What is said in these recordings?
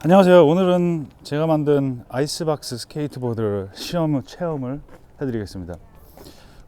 안녕하세요. 오늘은 제가 만든 아이스박스 스케이트보드 시험 체험을 해드리겠습니다.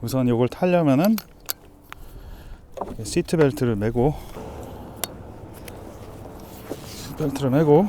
우선 이걸 타려면은 시트 벨트를 매고 벨트를 매고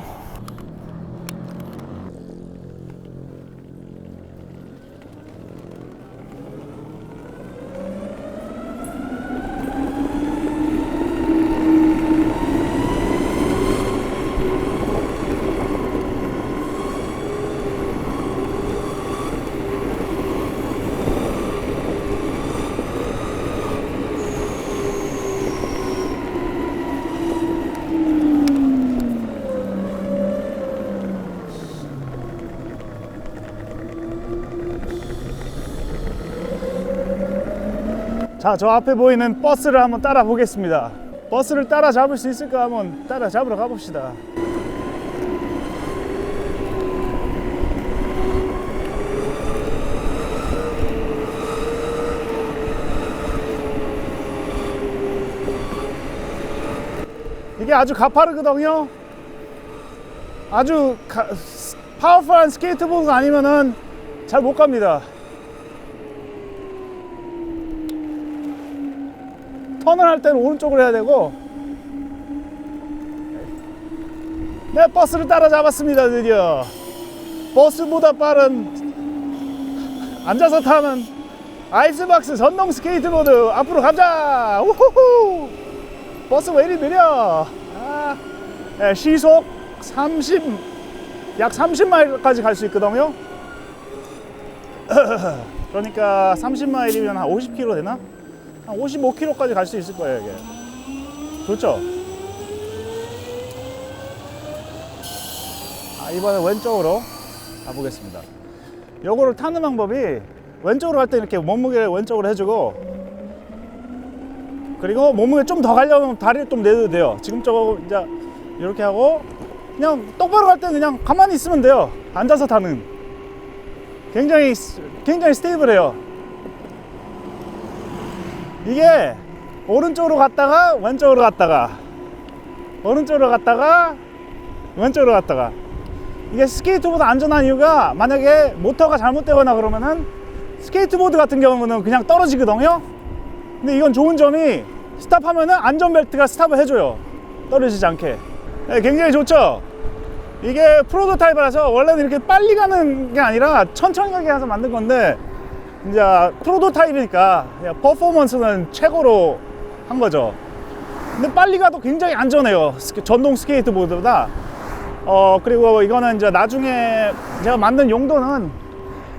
자, 저 앞에 보이는 버스를 한번 따라 보겠습니다. 버스를 따라 잡을 수 있을까 한번 따라 잡으러 가봅시다. 이게 아주 가파르거든요. 아주 가, 파워풀한 스케이트보드가 아니면은 잘 못 갑니다. 턴을 할 때는 오른쪽으로 해야 되고. 네 버스를 따라잡았습니다 드디어. 버스보다 빠른 앉아서 타는 아이스박스 전동 스케이트보드. 앞으로 가자! 우후후! 버스 왜 이리 느려? 아, 네, 시속 30, 약 30마일까지 갈 수 있거든요. 그러니까 30마일이면 한 50km 되나? 한 55km까지 갈 수 있을 거예요 이게. 좋죠? 아, 이번엔 왼쪽으로 가보겠습니다. 요거를 타는 방법이 왼쪽으로 갈 때 이렇게 몸무게를 왼쪽으로 해주고 그리고 몸무게 좀 더 가려면 다리를 좀 내도 돼요. 지금처럼 이제 이렇게 하고 그냥 똑바로 갈때 그냥 가만히 있으면 돼요. 앉아서 타는. 굉장히 굉장히 스테이블해요 이게 오른쪽으로 갔다가 왼쪽으로 갔다가 오른쪽으로 갔다가 왼쪽으로 갔다가. 이게 스케이트보다 안전한 이유가 만약에 모터가 잘못되거나 그러면은 스케이트보드 같은 경우는 그냥 떨어지거든요. 근데 이건 좋은 점이 스탑하면은 안전벨트가 스탑을 해줘요. 떨어지지 않게. 네, 굉장히 좋죠? 이게 프로토타입이라서 원래는 이렇게 빨리 가는 게 아니라 천천히 가게 해서 만든 건데 이제 프로토타입이니까 퍼포먼스는 최고로 한 거죠. 근데 빨리 가도 굉장히 안전해요. 전동 스케이트보드보다. 어 그리고 이거는 이제 나중에 제가 만든 용도는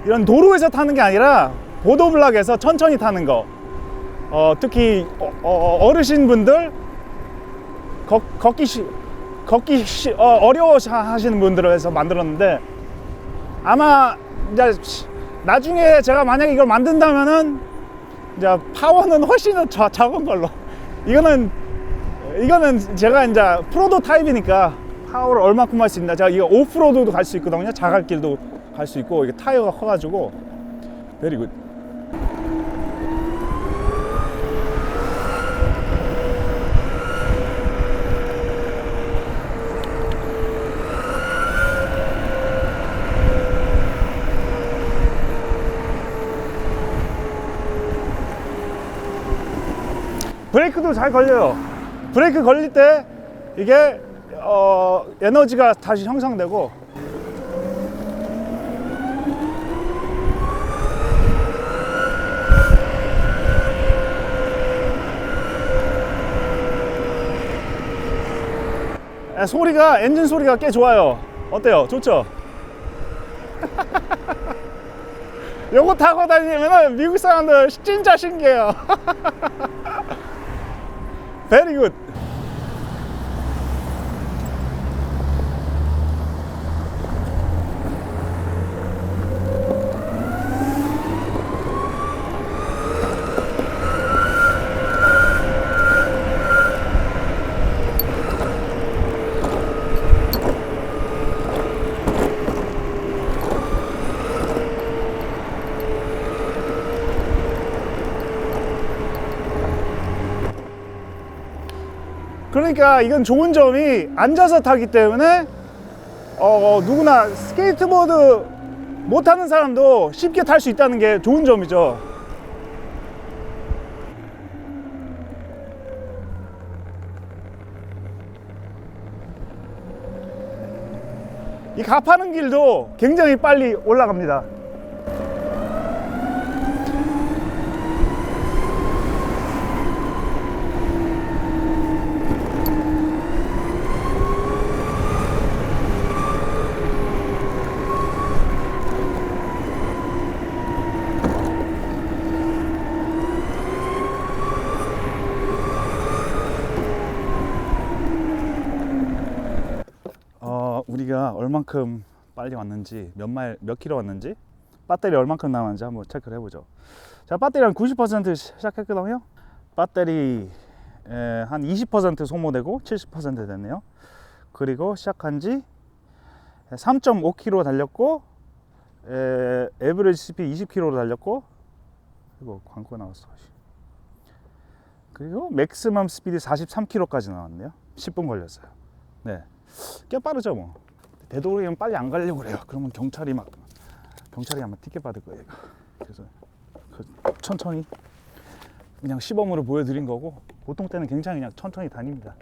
이런 도로에서 타는 게 아니라 보도블락에서 천천히 타는 거. 어 특히 어, 르신 분들 걷, 걷기 시, 걷기 시, 어, 어려워 하시는 분들을 해서 만들었는데 아마 이제 나중에 제가 만약에 이걸 만든다면은 이제 파워는 훨씬 더 자- 작은 걸로. 이거는 이거는 제가 이제 프로토타입이니까 파워를 얼마큼 할 수 있나. 제가 이거 오프로드도 갈 수 있거든요. 자갈길도 갈 수 있고 이게 타이어가 커가지고. 베리 굿 브레이크도 잘 걸려요. 브레이크 걸릴 때 이게 어, 에너지가 다시 형성되고 에, 소리가 엔진 소리가 꽤 좋아요. 어때요? 좋죠? 요거 타고 다니면 미국 사람들 진짜 신기해요. 베리 그러니까 이건 좋은 점이 앉아서 타기 때문에 어, 누구나 스케이트보드 못하는 사람도 쉽게 탈 수 있다는 게 좋은 점이죠. 이 가파른 길도 굉장히 빨리 올라갑니다. 어, 우리가 얼만큼 빨리 왔는지 몇 마일 몇 킬로 왔는지 배터리 얼만큼 남았는지 한번 체크를 해보죠. 자, 배터리 한 90% 시- 시작했거든요. 배터리 에, 한20% 소모되고 70% 됐네요. 그리고 시작한 지 3.5km 달렸고 에, 에브리지 CP 20km로 달렸고 이거 광고 나왔어. 그리고 맥시멈 스피드 43km까지 나왔네요. 10분 걸렸어요. 네. 꽤 빠르죠 뭐 되도록이면 빨리 안 가려고 그래요. 그러면 경찰이 막 경찰이 아마 티켓 받을 거예요. 그래서 그 천천히 그냥 시범으로 보여드린 거고 보통 때는 굉장히 그냥 천천히 다닙니다.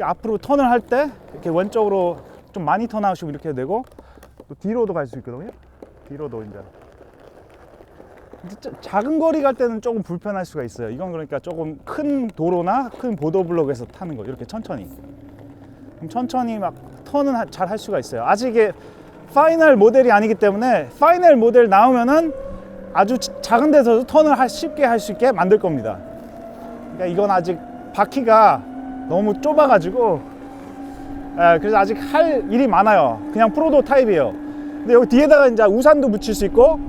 앞으로 턴을 할 때 이렇게 왼쪽으로 좀 많이 턴하시고 이렇게 해도 되고 또 뒤로도 갈 수 있거든요. 뒤로도 이제 작은 거리 갈 때는 조금 불편할 수가 있어요. 이건 그러니까 조금 큰 도로나 큰 보도블록에서 타는 거 이렇게 천천히 그럼 천천히 막 턴은 잘 할 수가 있어요. 아직 이게 파이널 모델이 아니기 때문에 파이널 모델 나오면은 아주 지- 작은 데서도 턴을 할- 쉽게 할 수 있게 만들 겁니다. 그러니까 이건 아직 바퀴가 너무 좁아가지고 예, 그래서 아직 할 일이 많아요. 그냥 프로도 타입이에요. 근데 여기 뒤에다가 이제 우산도 붙일 수 있고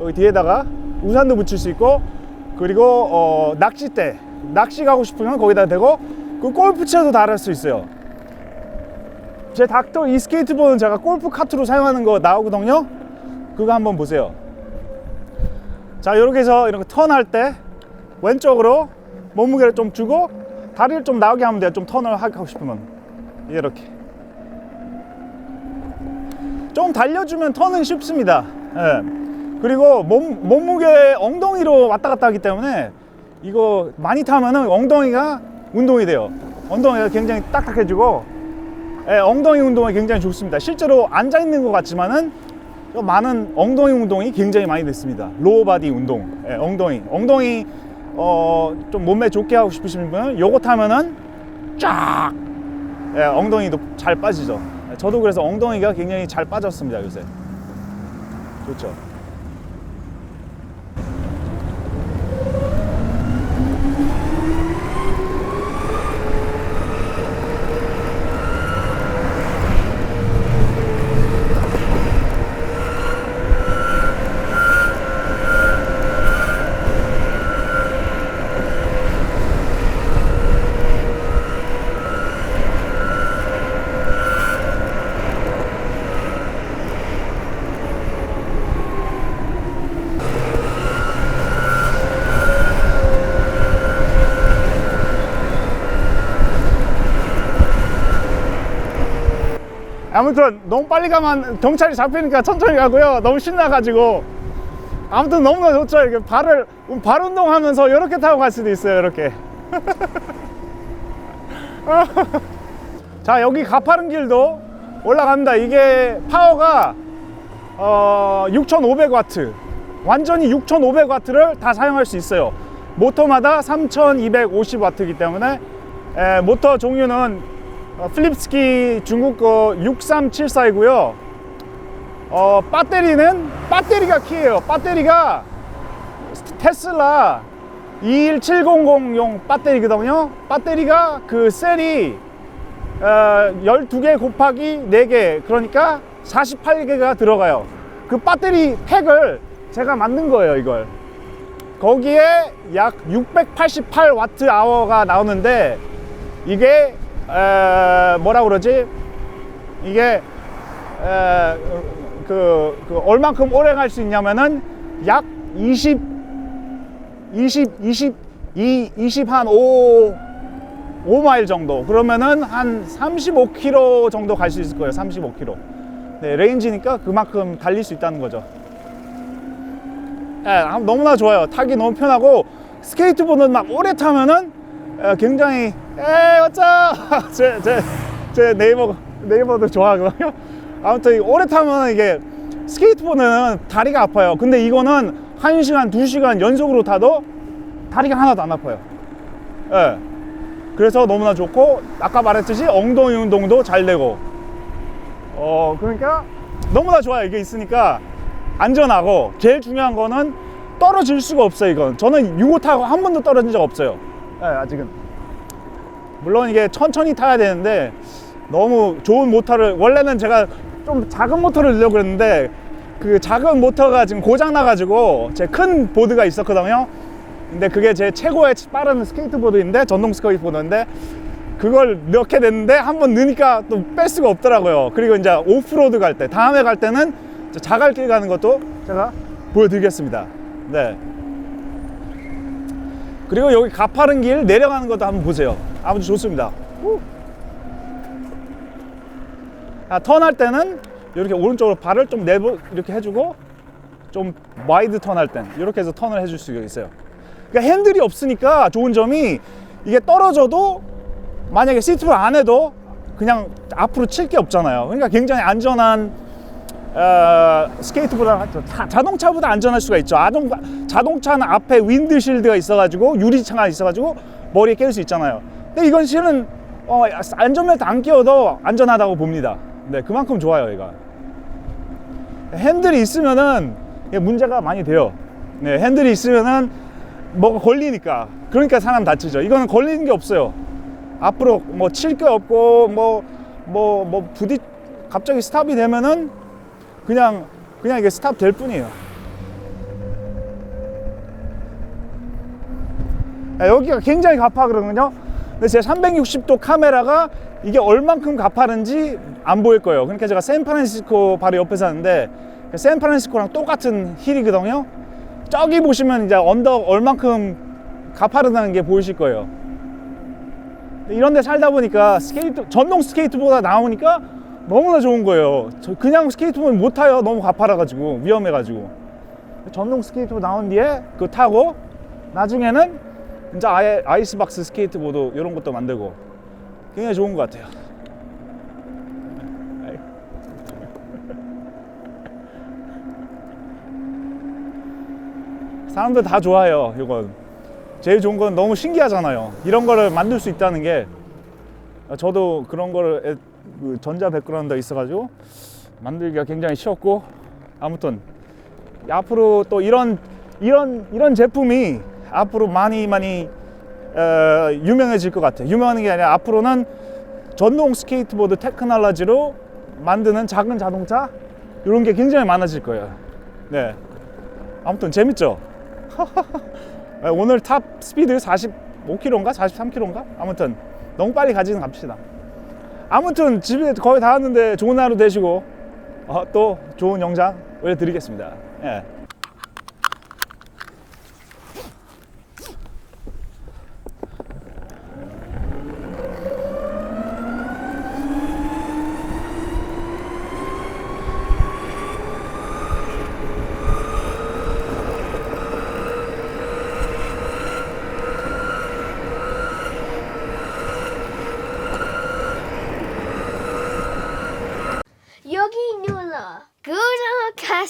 여기 뒤에다가 우산도 붙일 수 있고 그리고 어, 낚싯대 낚시 가고 싶으면 거기다 대고 그 골프채도 달을 수 있어요. 제 닥터 이 스케이트보드는 제가 골프 카트로 사용하는 거 나오거든요. 그거 한번 보세요. 자, 이렇게 해서 이렇게 턴할 때 왼쪽으로 몸무게를 좀 주고 다리를 좀 나오게 하면 돼요. 좀 턴을 하고 싶으면 이렇게. 좀 달려주면 턴은 쉽습니다. 예. 그리고 몸, 몸무게 엉덩이로 왔다 갔다 하기 때문에 이거 많이 타면은 엉덩이가 운동이 돼요. 엉덩이가 굉장히 딱딱해지고 예, 엉덩이 운동이 굉장히 좋습니다. 실제로 앉아 있는 것 같지만은 많은 엉덩이 운동이 굉장히 많이 됐습니다. 로어 바디 운동, 예, 엉덩이, 엉덩이 어, 좀 몸매 좋게 하고 싶으신 분은 요거 타면은 쫙 예, 엉덩이도 잘 빠지죠. 예, 저도 그래서 엉덩이가 굉장히 잘 빠졌습니다 요새. 좋죠. 아무튼 너무 빨리 가면 경찰이 잡히니까 천천히 가고요. 너무 신나가지고 아무튼 너무나 좋죠. 이렇게 발을 발 운동하면서 이렇게 타고 갈 수도 있어요. 이렇게. 자 여기 가파른 길도 올라갑니다. 이게 파워가 어, 6,500와트 완전히 6,500와트를 다 사용할 수 있어요. 모터마다 3,250와트이기 때문에 에, 모터 종류는 어, 필립스키 중국 거 6374이고요. 어, 배터리는 배터리가 키예요. 배터리가 테슬라 21700용 배터리거든요. 배터리가 그 셀이 어, 12개 곱하기 4개 그러니까 48개가 들어가요. 그 배터리 팩을 제가 만든 거예요, 이걸. 거기에 약 688 와트 아워가 나오는데 이게 에, 뭐라 그러지? 이게 에, 그, 그 얼만큼 오래 갈 수 있냐면은 약 20, 20, 20, 2, 20, 한 5, 5마일 정도. 그러면은 한 35km 정도 갈 수 있을 거예요. 35km. 네, 레인지니까 그만큼 달릴 수 있다는 거죠. 예, 너무나 좋아요. 타기 너무 편하고 스케이트보드는 막 오래 타면은 예, 굉장히 에이 어쩌 제, 제, 제 네이버 네이버도 좋아하거든요. 아무튼 이 오래 타면 이게 스케이트보드는 다리가 아파요. 근데 이거는 1시간, 2시간 연속으로 타도 다리가 하나도 안 아파요. 예. 그래서 너무나 좋고 아까 말했듯이 엉덩이 운동도 잘 되고 어 그러니까 너무나 좋아요 이게 있으니까 안전하고 제일 중요한 거는 떨어질 수가 없어요 이건 저는 유고 타고 한 번도 떨어진 적 없어요 예, 아직은 물론 이게 천천히 타야 되는데 너무 좋은 모터를 원래는 제가 좀 작은 모터를 넣으려고 그랬는데 그 작은 모터가 지금 고장 나가지고 제 큰 보드가 있었거든요 근데 그게 제 최고의 빠른 스케이트보드인데 전동 스케이트보드인데 그걸 넣게 됐는데 한번 넣으니까 또 뺄 수가 없더라고요. 그리고 이제 오프로드 갈 때, 다음에 갈 때는 자갈길 가는 것도 제가 보여드리겠습니다. 네. 그리고 여기 가파른 길 내려가는 것도 한번 보세요. 아주 좋습니다. 후. 아, 턴할 때는 이렇게 오른쪽으로 발을 좀 내보 이렇게 해주고 좀 와이드 턴할 땐 이렇게 해서 턴을 해줄 수가 있어요. 그러니까 핸들이 없으니까 좋은 점이 이게 떨어져도 만약에 시트를 안 해도 그냥 앞으로 칠 게 없잖아요. 그러니까 굉장히 안전한 어, 스케이트보다 자, 자동차보다 안전할 수가 있죠. 아동, 자동차는 앞에 윈드실드가 있어가지고 유리창가 있어가지고 머리에 깰 수 있잖아요. 근데 이건 실은 어, 안전벨트 안 끼워도 안전하다고 봅니다. 네, 그만큼 좋아요, 얘가. 핸들이 있으면은 문제가 많이 돼요. 네, 핸들이 있으면은 뭐가 걸리니까. 그러니까 사람 다치죠. 이거는 걸리는 게 없어요. 앞으로 뭐 칠 게 없고 뭐 뭐뭐 부딪 갑자기 스탑이 되면은 그냥 그냥 이게 스탑 될 뿐이에요. 아, 여기가 굉장히 가파르거든요. 근데 제 360도 카메라가 이게 얼만큼 가파른지 안 보일 거예요. 그러니까 제가 샌프란시스코 바로 옆에 사는데 샌프란시스코랑 똑같은 힐이거든요. 저기 보시면 이제 언덕 얼만큼 가파르다는 게 보이실 거예요. 이런 데 살다 보니까 스케이트 전동 스케이트보다 나오니까 너무나 좋은 거예요. 저 그냥 스케이트보드 못 타요. 너무 가파라 가지고 위험해 가지고. 전동 스케이트보드 나온 뒤에 그거 타고 나중에는 이제 아예 아이스박스 스케이트보드 이런 것도 만들고 굉장히 좋은 것 같아요. 사람들 다 좋아해요. 이건 제일 좋은 건 너무 신기하잖아요. 이런 거를 만들 수 있다는 게 저도 그런 거를 에- 그 전자 백그라운드가 있어가지고 만들기가 굉장히 쉬웠고 아무튼 앞으로 또 이런 이런 이런 제품이 앞으로 많이 많이 어, 유명해질 것 같아요. 유명한 게 아니라 앞으로는 전동 스케이트보드 테크놀로지로 만드는 작은 자동차 이런 게 굉장히 많아질 거예요. 네. 아무튼 재밌죠? 네, 오늘 탑 스피드 45km인가? 43km인가? 아무튼 너무 빨리 가지는 갑시다. 아무튼 집에 거의 다 왔는데 좋은 하루 되시고 어, 또 좋은 영상 올려드리겠습니다. 예.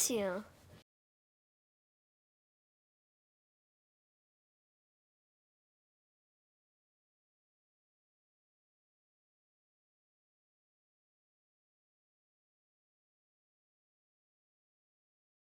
行。